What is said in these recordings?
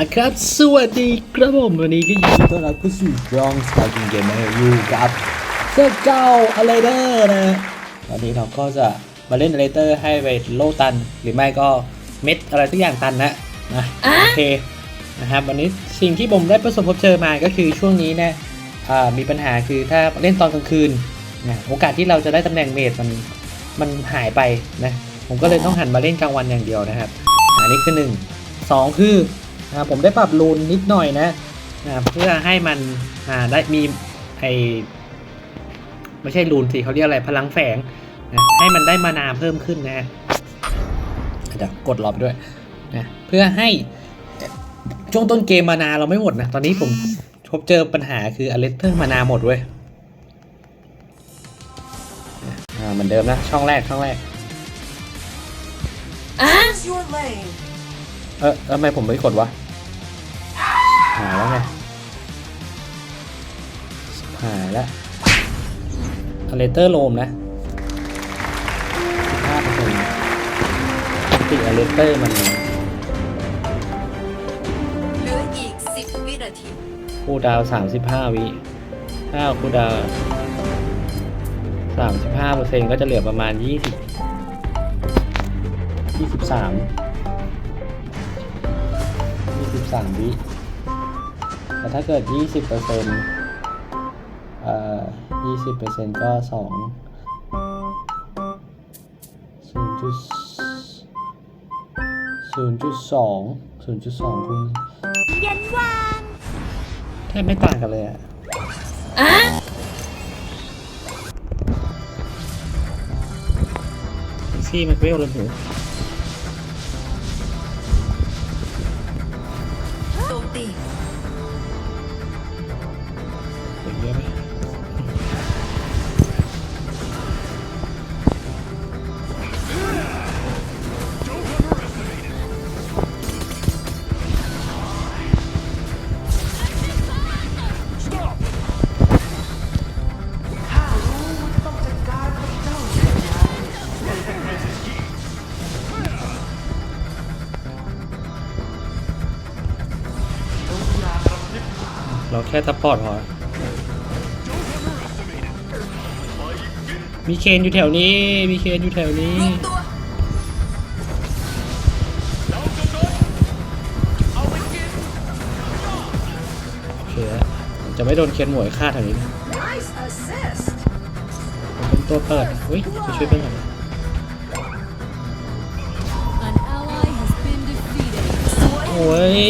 ครับ สวัสดีครับผมวันนี้ก็ยินดีต้อนรับเข้าสู่รองสกายกิงเกมเมอร์อยู่กับเจ้าเจ้าอะไรเดอร์นะวันนี้เราก็จะมาเล่นอะไรเตอร์ให้ไปโลตัน หรือไม่ก็เม็ดอะไรสักอย่างตันนะนะโอเคนะครับวันนี้สิ่งที่ผมได้ประสบพบเจอมาก็คือช่วงนี้นะอ่ามีปัญหาคือถ้าเล่นตอนกลางคืนนะโอกาสที่เราจะได้ตำแหน่งเมดมันมันหายไปนะผมก็เลยต้องหันมาเล่นกลางวันอย่างเดียวนะครับ อันนี้คือหนึ่งสองคือ อ่าผมได้ปรับรูนนิดหน่อยนะอ่าเพื่อให้มันอ่าได้มีไอไม่ใช่รูนสิเขาเรียกอะไรพลังแฝงนะให้มันได้มานาเพิ่มขึ้นนะเดี๋ยวกดรอไปด้วยนะเพื่อให้ช่วงต้นเกมมานาเราไม่หมดนะ ตอนนี้ผมพบเจอปัญหาคืออเลสเตอร์มานาหมดเว้ยอ่าเหมือนเดิมนะ ช่องแรกช่องแรก Choose your lane. เออแล้วทำไมผมไม่กดวะ หายแล้วไงหายแล้วอเลเตอร์โลมนะ15เปอร์เซ็นต์ติอเลเตอร์มันเหลืออีก 10 วินาทีคูลดาวน์35 วิถ้าคูลดาวน์35เปอร์เซ็นต์ก็จะเหลือประมาณ 20 23 23วิ แต่ถ้าเกิด 20เปอร์เซ็นต์เอ่อ20เปอร์เซ็นต์ก็ 2 0.2 0.2คูณยันวางแทบไม่ต่างกันเลยอะซี่มันเวลเลยหนู เราแค่ซัพพอร์ตพอมีเคนอยู่แถวนี้ มีเคนอยู่แถวนี้ โอเคจะไม่โดนเคนหมวยฆ่าแถวนี้นะเป็นตัวเปิดอุ้ยไปช่วยเพื่อนก่อน An ally has been defeated. โอ้ย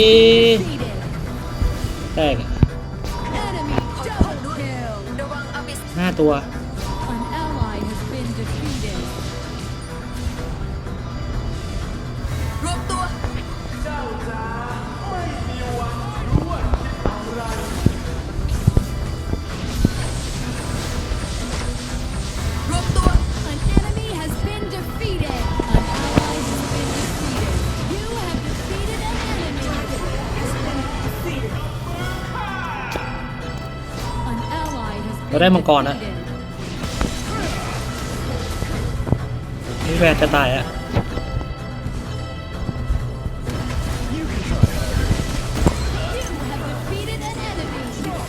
แตก ตัว An ally has been defeated. รวมตัว รวมตัว An enemy has been defeated. An ally has been defeated. You have defeated an enemy. An ally has เราได้ been มังกรนะ defeated. แวนจะตายอะ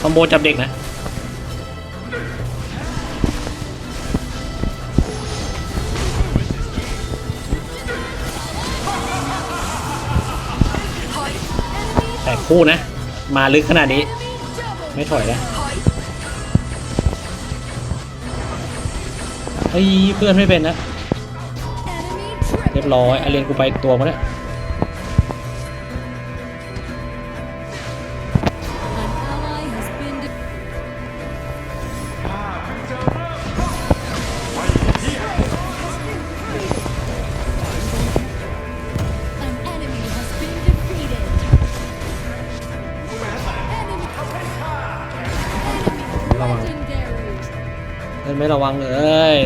คอมโบจับเด็กนะแต่คู่นะ มาลึกขนาดนี้ ไม่ถอยแล้วถอยเฮ้ยเพื่อนไม่เป็นนะ รียบร้อยอาเรียนกูไปตัวมาแล้ว An ally has been defeated. An enemy has been defeated. Enemy. ระวัง Enemy legendary. เล่นไม่ระวังเลย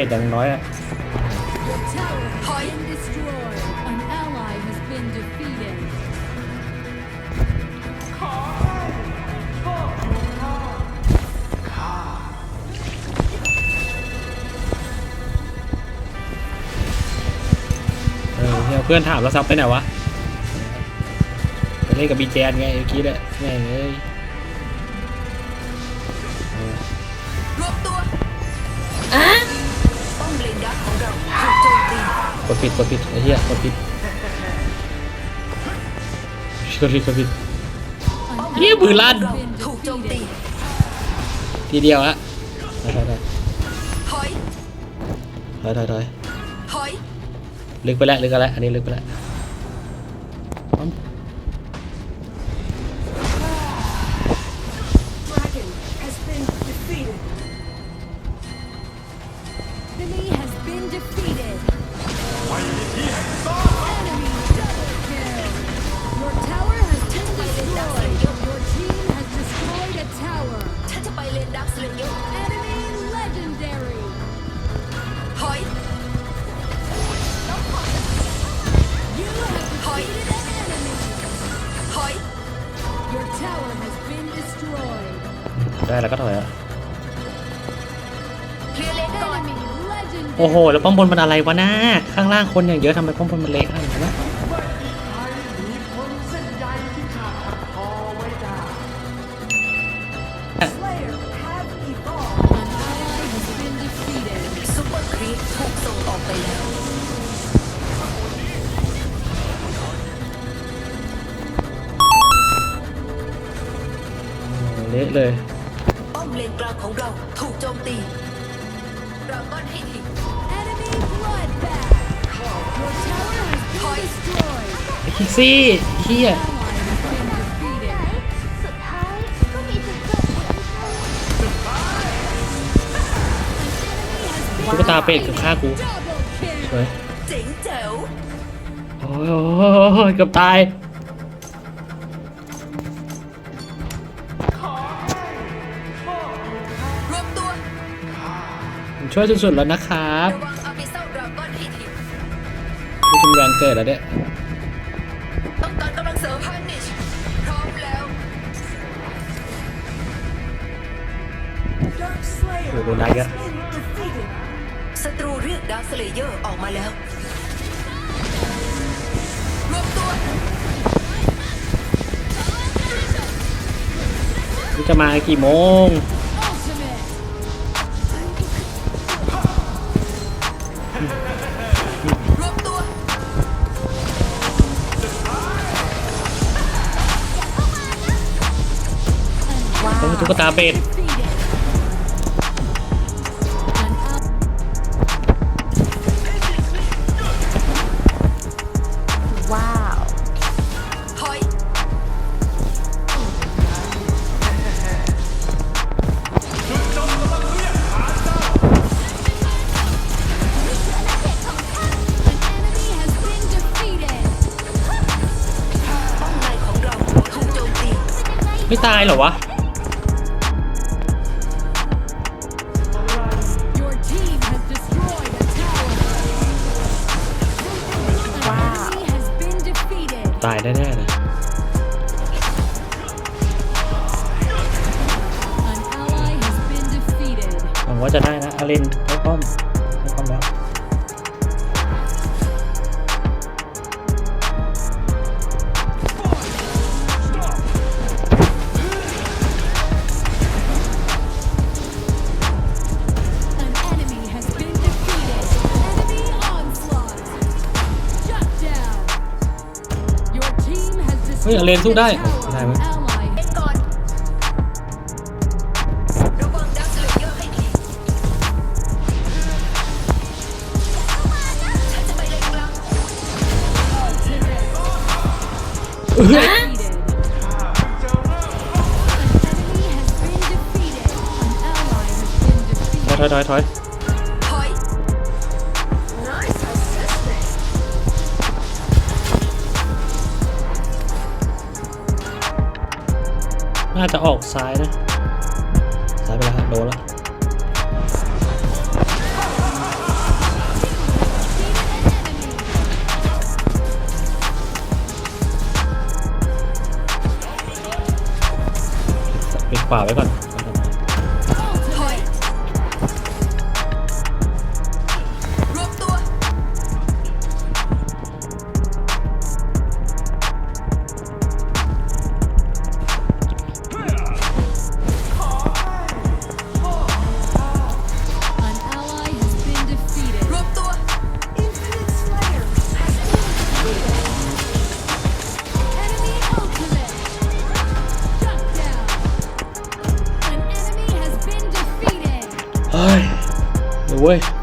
มจอย่างน้อยอะเออเพื่อนถามแล้วซับไปไหนวะไปเล่นกับบีแจนไงเมื่อกี้แหละแม่งเอ้ยรวบตัวอะ ดผิดกดผิดไอ้เหี้ยกดผิดกดผิดกดผิด An Iya, bulan. ally has been ถูกโจมตี defeated. ทีเดียวอะถอยถอยถอยถอยถอยถอยถอยถอยลึกไปแล้วลึกไปแล้วอันนี้ลึกไปแล้ว ได้แล้วก็ถอยอะเคลียร์เลนก่อน Enemy legendary. โอ้โห แล้วป้อมบนมันอะไรวะน้าข้างล่างคนอย่างเยอะทำไมป้อมบนมันเล็กขนาดนี้วะ An ally has been defeated. ซุปเปอร์ครีปถูกส่งออกไปแล้วโอ้เละเลยป้อมเลน กลางของเราถูกโจมตีดราก้อนให้ที Enemy bloodbath. Your tower has been destroyed. ไอ้คิกซี่เฮีย Ally has been defeated. สุดท้ายก็มีจุดจบเหมือนกันตุ๊กตาเป็ดกับฆ่ากู Double เฮ้ย kill. เจ๋งแจ๋วโอ้ยโอ้ยเกือบตาย ช่วยสุดๆแล้วนะครับระวังอาบิเซลดราก้อนให้ทีพี่จุนแวนเกิดแล้วเนี่ยต้องการกำลังเสริมพานิชพร้อมแล้วโอ้โหโดนได้เยอะศัตรูเรียกดาร์คสเลเยอร์ออกมาแล้วรวมตัวนี่จะมากี่โมง กตาเป็ด Defeated. An ally ว้าวถอย enemy has been defeated. ป้อมในของเราถูกโจมตีไม่ตายเหรอวะ ตายแน่ๆเลย An ally has been defeated. หวังว่าจะได้นะอาเลน นกลาง defeated. An enemy has been defeated. An ally has been ถอย defeated. ถอยถอย น่าจะออกซ้ายนะ ซ้ายไปแล้วโดนแล้วปิดขวาไว้ก่อน เว้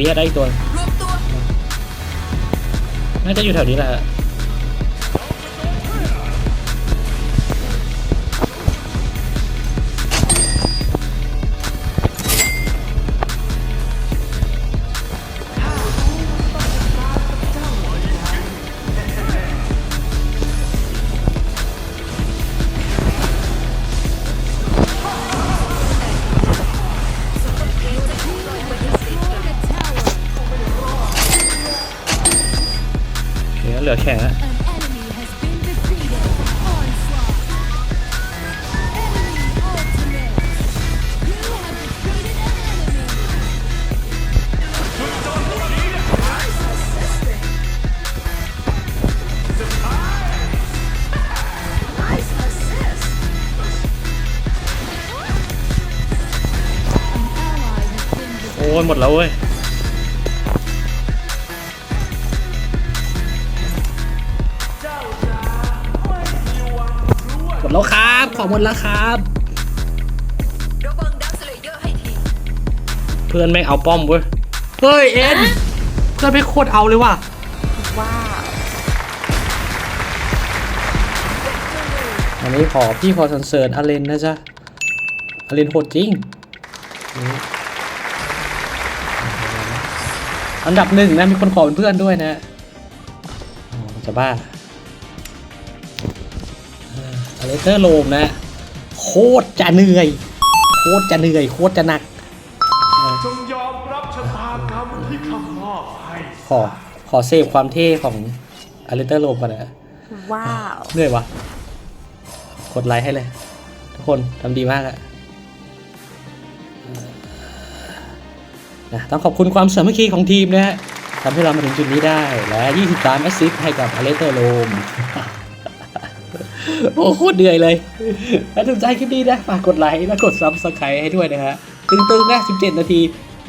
วิอะได้อีกตัวรวมตัวน่าจะอยู่แถวนี้แหละ เดี๋ยวเหลือแข่งละ An enemy has been defeated. Onslaught. Enemy ultimate. You have defeated an enemy. โอ้ยหมดแล้วเว้ย ดแล้วครับ ของหมดแล้วครับ ระวังดาวสเลเยอร์ให้ทีเพื่อนแม่งเอาป้อมเว้ย เฮ้ยเอ็นเพื่อนไม่งโคตรเอาเลยว่ะ ว้าวอันนี้ขอพี่ขอสรรเสริญอาเลนนะจ๊ะอาเลนโหดจริงนี่อันดับหนึ่งนะมีคนขอเป็นเพื่อนด้วยนะอ๋อจะบ้าอ เลเตอร์โลมนะโคตรจะเหนื่อย โคตรจะเหนื่อย โคตรจะหนักจงยอมรับชะตากรรมที่ข้ามอบให้ขอขอเซฟความเท่ของอเลเตอร์โลมก่อนนะว้าวเหนื่อยวะกดไลค์ให้เลย ทุกคนทำดีมากอะนะต้องขอบคุณความสามัคคีของทีมนะฮะทำให้เรามาถึงจุดนี้ได้และ 23 แอสซิสต์ให้กับอเลเตอร์โลม โอ้โคตรเหนื่อยเลย ถ้าถูกใจคลิปนี้นะ ฝากกดไลค์และกดซับสไครต์ให้ด้วยนะฮะ ตึงๆนะ 17 นาที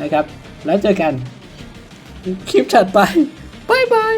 นะครับ แล้วเจอกัน คลิปถัดไปบายบาย